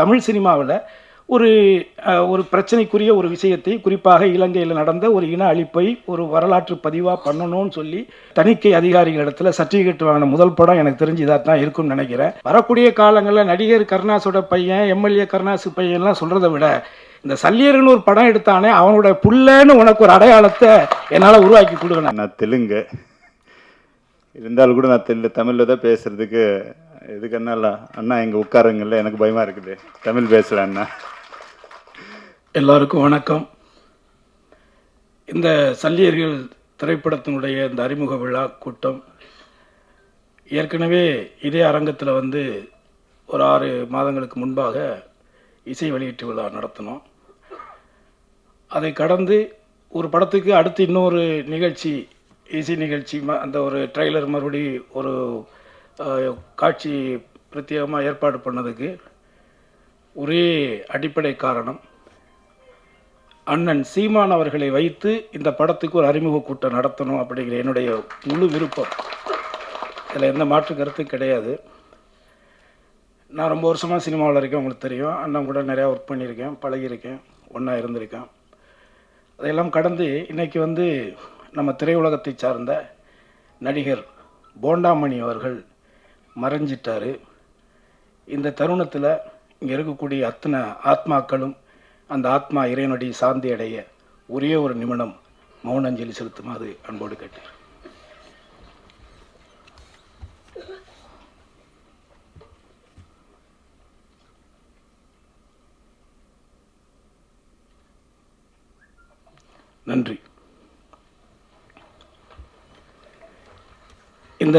தமிழ் சினிமாவில் ஒரு ஒரு பிரச்சனைக்குரிய ஒரு விஷயத்தை குறிப்பாக இலங்கையில் நடந்த ஒரு இன அழிப்பை ஒரு வரலாற்று பதிவாக பண்ணணும்னு சொல்லி தணிக்கை அதிகாரிகளிடத்தில் சர்டிஃபிகேட் வாங்கின முதல் படம் எனக்கு தெரிஞ்சு இதாக தான் இருக்கும்னு நினைக்கிறேன். வரக்கூடிய காலங்களில் நடிகர் கருணாஸோட பையன் எம்எல்ஏ கருணாசு பையன்லாம் சொல்கிறத விட இந்த சல்லியர்னு ஒரு படம் எடுத்தானே அவனோட புள்ளன்னு உனக்கு ஒரு அடையாளத்தை என்னால் உருவாக்கி கொடுக்கணும். நான் தெலுங்கு. இருந்தாலும் கூட நான் தெலுங்கு தமிழில் தான் பேசுகிறதுக்கு இதுக்கு என்ன அண்ணா இங்கே உட்காருங்கல்ல எனக்கு பயமாக இருக்குது. தமிழ் பேசல அண்ணா. எல்லாருக்கும் வணக்கம். இந்த சல்லியர்கள் திரைப்படத்தினுடைய இந்த அறிமுக விழா கூட்டம் ஏற்கனவே இதே அரங்கத்தில் வந்து ஒரு ஆறு மாதங்களுக்கு முன்பாக இசை வெளியீட்டு விழா நடத்தினோம். அதை கடந்து ஒரு படத்துக்கு அடுத்து இன்னொரு நிகழ்ச்சி இசை நிகழ்ச்சி ம- அந்த ஒரு ட்ரைலர் மறுபடி ஒரு காட்சி பிரத்யேகமாக ஏற்பாடு பண்ணதுக்கு ஒரே அடிப்படை காரணம் அண்ணன் சீமான் அவர்களை வைத்து இந்த படத்துக்கு ஒரு அறிமுக கூட்டம் நடத்தணும் அப்படிங்கிற என்னுடைய முழு விருப்பம். இதில் எந்த மாற்று கருத்தும் கிடையாது. நான் ரொம்ப வருஷமாக சினிமாவில் இருக்கேன் உங்களுக்கு தெரியும். அண்ணன் கூட நிறையா ஒர்க் பண்ணியிருக்கேன் பழகியிருக்கேன் ஒன்றா இருந்திருக்கேன். அதையெல்லாம் கடந்து இன்னைக்கு வந்து நம்ம திரையுலகத்தை சார்ந்த நடிகர் போண்டாமணி அவர்கள் மறைஞ்சிட்டாரு. இந்த தருணத்தில் இங்கே இருக்கக்கூடிய அத்தனை ஆத்மாக்களும் அந்த ஆத்மா இறைவனுடைய சாந்தி அடைய ஒரே ஒரு நிமிடம் மௌனஞ்சலி செலுத்துமாறு அன்போடு கேட்டார் நன்றி. இந்த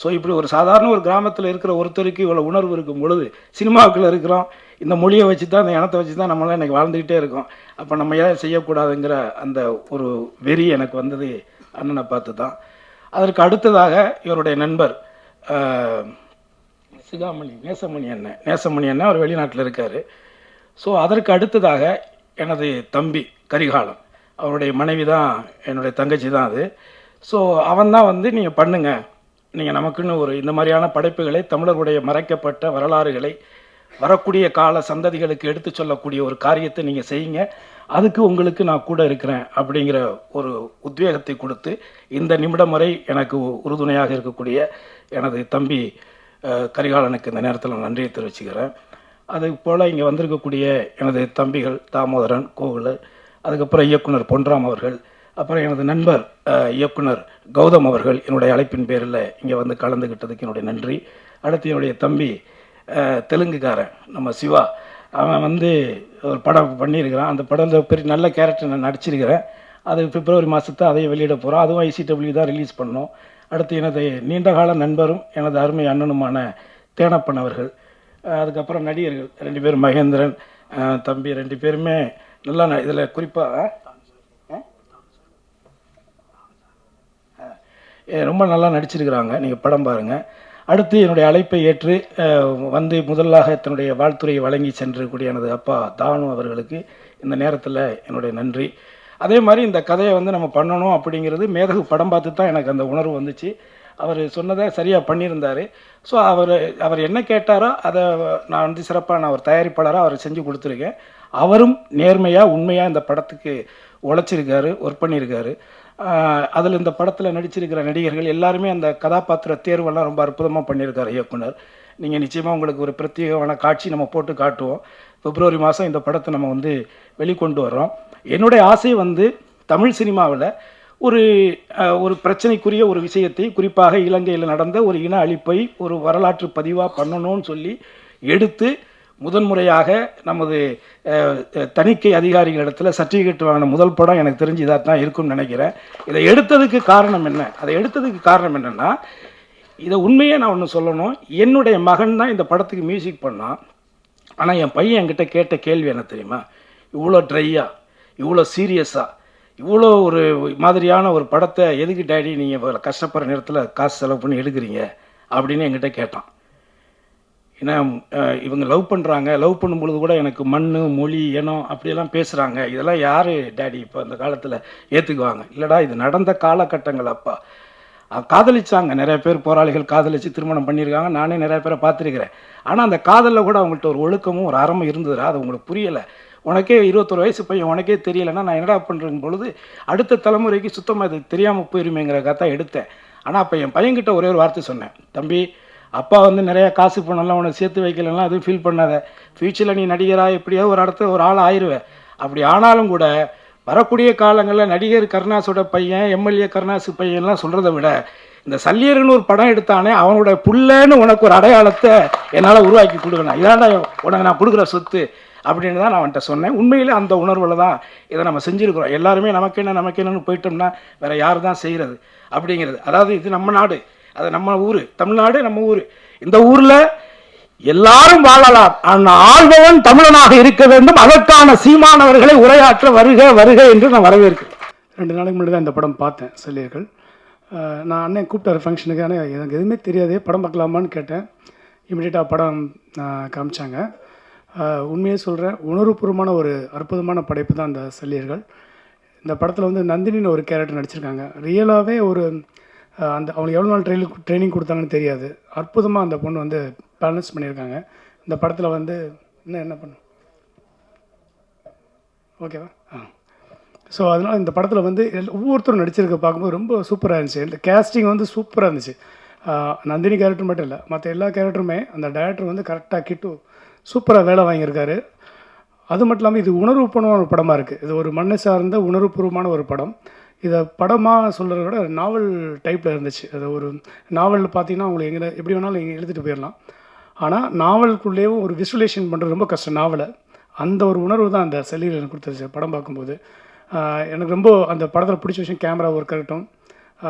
ஸோ இப்படி ஒரு சாதாரண ஒரு கிராமத்தில் இருக்கிற ஒருத்தருக்கு இவ்வளோ உணர்வு இருக்கும் பொழுது சினிமாவுக்குள்ளே இருக்கிறோம். இந்த மொழியை வச்சு தான் இந்த இனத்தை வச்சு தான் நம்மளாம் இன்றைக்கி வாழ்ந்துக்கிட்டே இருக்கோம். அப்போ நம்ம ஏன் செய்யக்கூடாதுங்கிற அந்த ஒரு வெறி எனக்கு வந்தது அண்ணனை பார்த்து தான் அதற்கு அடுத்ததாக இவருடைய நண்பர் சிகாமணி நேசமணி அண்ணன். நேசமணி அண்ணன் அவர் வெளிநாட்டில் இருக்கார். ஸோ அதற்கு அடுத்ததாக எனது தம்பி கரிகாலம் அவருடைய மனைவி தான் என்னுடைய தங்கச்சி தான் அது. ஸோ அவன் தான் வந்து நீங்கள் பண்ணுங்கள் நீங்கள் நமக்குன்னு ஒரு இந்த மாதிரியான படைப்புகளை தமிழர்களுடைய மறைக்கப்பட்ட வரலாறுகளை வரக்கூடிய கால சந்ததிகளுக்கு எடுத்து சொல்லக்கூடிய ஒரு காரியத்தை நீங்கள் செய்யுங்க. அதுக்கு உங்களுக்கு நான் கூட இருக்கிறேன் அப்படிங்கிற ஒரு உத்வேகத்தை கொடுத்து இந்த நிமிடம் வரை எனக்கு உறுதுணையாக இருக்கக்கூடிய எனது தம்பி கரிகாலனுக்கு இந்த நேரத்தில் நான் நன்றியை தெரிவிச்சுக்கிறேன். அது போல் இங்கே வந்திருக்கக்கூடிய எனது தம்பிகள் தாமோதரன் கோகுல் அதுக்கப்புறம் இயக்குனர் பொன்ராம் அவர்கள் அப்புறம் எனது நண்பர் இயக்குனர் கௌதம் அவர்கள் என்னுடைய அழைப்பின் பேரில் இங்கே வந்து கலந்துக்கிட்டதுக்கு என்னுடைய நன்றி. அடுத்து என்னுடைய தம்பி தெலுங்குக்காரன் நம்ம சிவா. அவன் வந்து ஒரு படம் பண்ணியிருக்கிறான். அந்த படத்தில் பெரிய நல்ல கேரக்டர் நான் நடிச்சிருக்கிறேன். அது பிப்ரவரி மாதத்தை அதையும் வெளியிட போகிறோம் அதுவும் ஐசிடபிள்யூ தான் ரிலீஸ் பண்ணோம் அடுத்து எனது நீண்டகால நண்பரும் எனது அருமை அண்ணனுமான தேனப்பன் அவர்கள் அதுக்கப்புறம் நடிகர்கள். ரெண்டு பேரும் மகேந்திரன் தம்பி ரெண்டு பேருமே நல்லா இதில் குறிப்பாக ரொம்ப நல்லா நடிச்சிருக்கிறாங்க. நீங்கள் படம் பாருங்கள் அடுத்து என்னுடைய அழைப்பை ஏற்று வந்து முதலாக தன்னுடைய வாழ்த்துறையை வழங்கி சென்றக்கூடிய எனது அப்பா தானு அவர்களுக்கு இந்த நேரத்தில் என்னுடைய நன்றி. அதே மாதிரி இந்த கதையை வந்து நம்ம பண்ணணும் அப்படிங்கிறது மேதகு படம் பார்த்து தான் எனக்கு அந்த உணர்வு வந்துச்சு. அவர் சொன்னதை சரியாக பண்ணியிருந்தார். ஸோ அவர் அவர் என்ன கேட்டாரோ அதை நான் வந்து சிறப்பாக நான் ஒரு தயாரிப்பாளராக அவர் செஞ்சு கொடுத்துருக்கேன். அவரும் நேர்மையாக உண்மையாக இந்த படத்துக்கு உழைச்சிருக்காரு ஒர்க் பண்ணியிருக்காரு அதில் இந்த படத்தில் நடிச்சிருக்கிற நடிகர்கள் எல்லாருமே அந்த கதாபாத்திர தேர்வெல்லாம் ரொம்ப அற்புதமாக பண்ணியிருக்காரு இயக்குனர். நீங்கள் நிச்சயமாக உங்களுக்கு ஒரு பிரத்யேகமான காட்சி நம்ம போட்டு காட்டுவோம். பிப்ரவரி மாதம் இந்த படத்தை நம்ம வந்து வெளிக்கொண்டு வர்றோம். என்னுடைய ஆசை வந்து தமிழ் சினிமாவில் ஒரு ஒரு பிரச்சனைக்குரிய ஒரு விஷயத்தை குறிப்பாக இலங்கையில் நடந்த ஒரு இன அழிப்பை ஒரு வரலாற்று பதிவாக பண்ணணும்னு சொல்லி எடுத்து முதன்முறையாக நமது தணிக்கை அதிகாரிகளிடத்தில் சர்டிஃபிகேட் வாங்கின முதல் படம் எனக்கு தெரிஞ்சு இதாக தான் இருக்கும்னு நினைக்கிறேன். இதை எடுத்ததுக்கு காரணம் என்ன? அதை எடுத்ததுக்கு காரணம் என்னென்னா இதை உண்மையே நான் ஒன்று சொல்லணும். என்னுடைய மகன் தான் இந்த படத்துக்கு மியூசிக் பண்ணான். ஆனால் என் பையன் என்கிட்ட கேட்ட கேள்வி என்ன தெரியுமா? இவ்வளோ ட்ரையாக இவ்வளோ சீரியஸாக இவ்வளோ ஒரு மாதிரியான ஒரு படத்தை எதுக்கு டேடி நீங்கள் கஷ்டப்படுற நேரத்தில் காசு செலவு பண்ணி எடுக்கிறீங்க? அப்படின்னு என்கிட்ட கேட்டான். ஏன்னா இவங்க லவ் பண்ணுறாங்க லவ் பண்ணும்பொழுது கூட எனக்கு மண் மொழி இனம் அப்படியெல்லாம் பேசுகிறாங்க இதெல்லாம் யார் டேடி? இப்போ அந்த காலத்தில் ஏற்றுக்குவாங்க இல்லைடா இது நடந்த காலகட்டங்கள் அப்பா. காதலிச்சாங்க. நிறைய பேர் போராளிகள் காதலித்து திருமணம் பண்ணியிருக்காங்க. நானே நிறைய பேரை பார்த்துருக்கிறேன். ஆனால் அந்த காதலில் கூட அவங்கள்ட்ட ஒரு ஒழுக்கமும் ஒரு அறமும் இருந்ததுடா. அது உங்களுக்கு புரியலை. உனக்கே இருபத்தொரு வயசு பையன் உனக்கே தெரியலைன்னா நான் என்னடா பண்ணுறேன் பொழுது அடுத்த தலைமுறைக்கு சுத்தமாக இது தெரியாமல் போயிருமேங்கிறக்காக தான் எடுத்தேன். ஆனால் அப்போ என் பையன்கிட்ட ஒரே ஒரு வார்த்தை சொன்னேன். தம்பி அப்பா வந்து நிறையா காசு பண்ணலாம் உனக்கு சேர்த்து வைக்கலாம் அதுவும் ஃபீல் பண்ணாத. ஃப்யூச்சரில் நீ நடிகராக எப்படியாவது ஒரு இடத்துல ஒரு ஆள் ஆயிருவ. அப்படி ஆனாலும் கூட வரக்கூடிய காலங்களில் நடிகர் கருணாஸோட பையன் எம்எல்ஏ கருணாசு பையன்லாம் சொல்கிறத விட இந்த சல்லியர்னு ஒரு படம் எடுத்தானே அவனோட புள்ளன்னு உனக்கு ஒரு அடையாளத்தை என்னால் உருவாக்கி கொடுக்கணும். இதாண்டா உனக்கு நான் கொடுக்குற சொத்து அப்படின்னு தான் நான் அவன்கிட்ட சொன்னேன். உண்மையிலே அந்த உணர்வில் தான் இதை நம்ம செஞ்சுருக்கிறோம். எல்லாருமே நமக்கு என்ன நமக்கு என்னன்னு போயிட்டோம்னா வேறு யார் தான் செய்கிறது அப்படிங்கிறது. அதாவது இது நம்ம நாடு. அது நம்ம ஊர் தமிழ்நாடு நம்ம ஊர். இந்த ஊரில் எல்லாரும் வாழலாம். ஆனால் ஆள்பவன் தமிழனாக இருக்க வேண்டும். அதற்கான சீமானவர்களை உரையாற்ற வருக வருக என்று நான் வரவேற்கிறேன். ரெண்டு நாளைக்கு முன்னாடி தான் இந்த படம் பார்த்தேன் செல்லியர்கள். நான் அண்ணன் கூப்பிட்டார் ஃபங்க்ஷனுக்கு ஆனால் எனக்கு எதுவுமே தெரியாது. படம் பார்க்கலாமான்னு கேட்டேன். இமிடியேட்டாக படம் காமிச்சாங்க. உண்மையை உண்மையே சொல்கிறேன் உணர்வுபூர்வமான ஒரு அற்புதமான படைப்பு தான் அந்த செல்லியர்கள். இந்த படத்தில் வந்து நந்தினின்னு ஒரு கேரக்டர் நடிச்சிருக்காங்க. ரியலாகவே ஒரு அந்த அவங்களுக்கு எவ்வளோ நாள் ட்ரெயினிங் ட்ரைனிங் கொடுத்தாங்கன்னு தெரியாது. அற்புதமாக அந்த பொண்ணு வந்து பேலன்ஸ் பண்ணியிருக்காங்க. இந்த படத்தில் வந்து இன்னும் என்ன பண்ணும்? ஓகேவா ஆ. ஸோ அதனால் இந்த படத்தில் வந்து எல்- ஒவ்வொருத்தரும் நடிச்சிருக்க பார்க்கும்போது ரொம்ப சூப்பராக இருந்துச்சு. இந்த கேஸ்டிங் வந்து சூப்பராக இருந்துச்சு. நந்தினி கேரக்டர் மட்டும் இல்லை மற்ற எல்லா கேரக்டருமே அந்த டேரக்டர் வந்து கரெக்டாக கிட்டு சூப்பராக வேலை வாங்கியிருக்காரு. அது மட்டும் இல்லாமல் இது உணர்வுபூர்வமான ஒரு படமாக இருக்குது இது ஒரு மண்ணை சார்ந்த உணர்வுபூர்வமான ஒரு படம். இதை படமாக சொல்கிறத விட நாவல் டைப்பில் இருந்துச்சு. அது ஒரு நாவலில் பார்த்தீங்கன்னா அவங்களை எங்கே எப்படி வேணாலும் நீங்கள் எழுதிட்டு போயிடலாம் ஆனால் நாவலுக்குள்ளேயும் ஒரு விசுவலேஷன் பண்ணுறது ரொம்ப கஷ்டம் நாவலை. அந்த ஒரு உணர்வு தான் அந்த செல்லியில் எனக்கு கொடுத்துருச்சு படம் பார்க்கும்போது. எனக்கு ரொம்ப அந்த படத்தில் பிடிச்ச விஷயம் கேமரா ஒர்க் ஆகட்டும்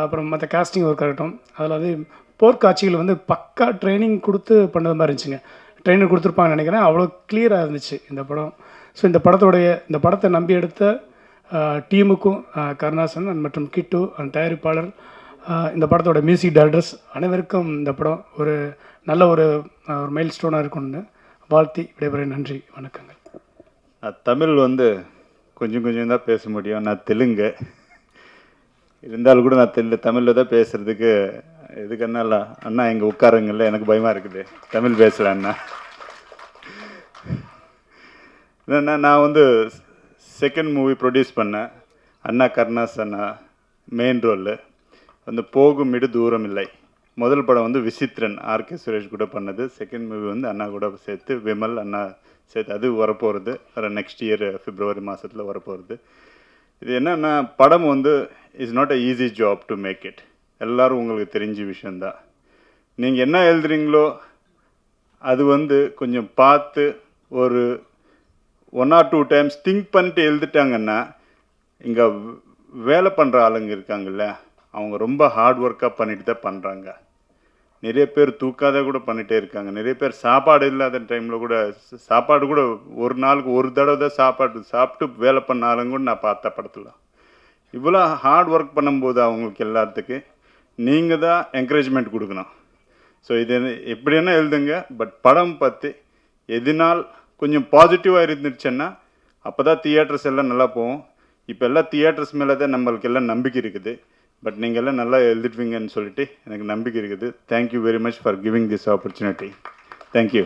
அப்புறம் மற்ற காஸ்டிங் ஒர்க் ஆகட்டும் அதில் வந்து போர்க்காட்சிகள் வந்து பக்கா ட்ரைனிங் கொடுத்து பண்ணது மாதிரி இருந்துச்சுங்க. ட்ரைனிங் கொடுத்துருப்பாங்கன்னு நினைக்கிறேன். அவ்வளோ கிளியராக இருந்துச்சு இந்த படம். ஸோ இந்த படத்தோடைய இந்த படத்தை நம்பி எடுத்த டீமுக்கும் கருணாசன் அண்ட் மற்றும் கிட்டு அந்த தயாரிப்பாளர் இந்த படத்தோட மியூசிக் டைரக்டர்ஸ் அனைவருக்கும் இந்த படம் ஒரு நல்ல ஒரு ஒரு மைல் ஸ்டோனாக இருக்கும்னு வாழ்த்தி விடைபெற நன்றி வணக்கங்கள். நான் தமிழ் வந்து கொஞ்சம் கொஞ்சம் தான் பேச முடியும். நான் தெலுங்கு. இருந்தாலும் கூட நான் தெலு தமிழில் தான் பேசுகிறதுக்கு இதுக்கு என்ன இல்லை அண்ணா இங்கே உட்காருங்கள்ல எனக்கு பயமாக இருக்குது. தமிழ் பேசல அண்ணா. என்னன்னா நான் வந்து செகண்ட் மூவி ப்ரொடியூஸ் பண்ணேன் அண்ணா கருணாஸ் அண்ணா மெயின் ரோலு வந்து போகும் இடு தூரம் இல்லை. முதல் படம் வந்து விசித்ரன் ஆர்கே சுரேஷ் கூட பண்ணது. செகண்ட் மூவி வந்து அண்ணா கூட சேர்த்து விமல் அண்ணா சேர்த்து அது வரப்போகிறது வர நெக்ஸ்ட் இயர் பிப்ரவரி மாதத்தில் வரப்போகிறது இது என்னன்னா படம் வந்து is not a easy job to make it எல்லோரும் உங்களுக்கு தெரிஞ்ச விஷயந்தான் நீங்கள் என்ன எழுதுறீங்களோ அது வந்து கொஞ்சம் பார்த்து ஒரு one or two times think பண்ணிட்டு எழுதிட்டாங்கன்னா இங்கே வேலை பண்ணுற ஆளுங்க இருக்காங்கல்ல அவங்க ரொம்ப ஹார்ட் ஒர்க்காக பண்ணிட்டு தான் பண்ணுறாங்க நிறைய பேர் தூக்காத கூட பண்ணிகிட்டே இருக்காங்க. நிறைய பேர் சாப்பாடு இல்லாத டைமில் கூட சாப்பாடு கூட ஒரு நாளுக்கு ஒரு தடவை தான் சாப்பாடு சாப்பிட்டு வேலை பண்ணாலும் கூட நான் பார்த்த படத்தில். இவ்வளோ ஹார்ட் ஒர்க் பண்ணும்போது அவங்களுக்கு எல்லாத்துக்கு நீங்கள் தான் என்கரேஜ்மெண்ட் கொடுக்கணும். ஸோ இது எப்படி என்ன எழுதுங்க பட் படம் பார்த்து எதினால் கொஞ்சம் பாசிட்டிவாக இருந்துச்சுன்னா அப்போ தான் தியேட்டர்ஸ் எல்லாம் நல்லா போகும். இப்போ எல்லாம் தியேட்டர்ஸ் மேலே தான் நம்மளுக்கு எல்லாம் நம்பிக்கை இருக்குது. பட் நீங்கள் எல்லாம் நல்லா எழுதிடுவீங்கன்னு சொல்லிட்டு எனக்கு நம்பிக்கை இருக்குது. Thank you very much for giving this opportunity thank you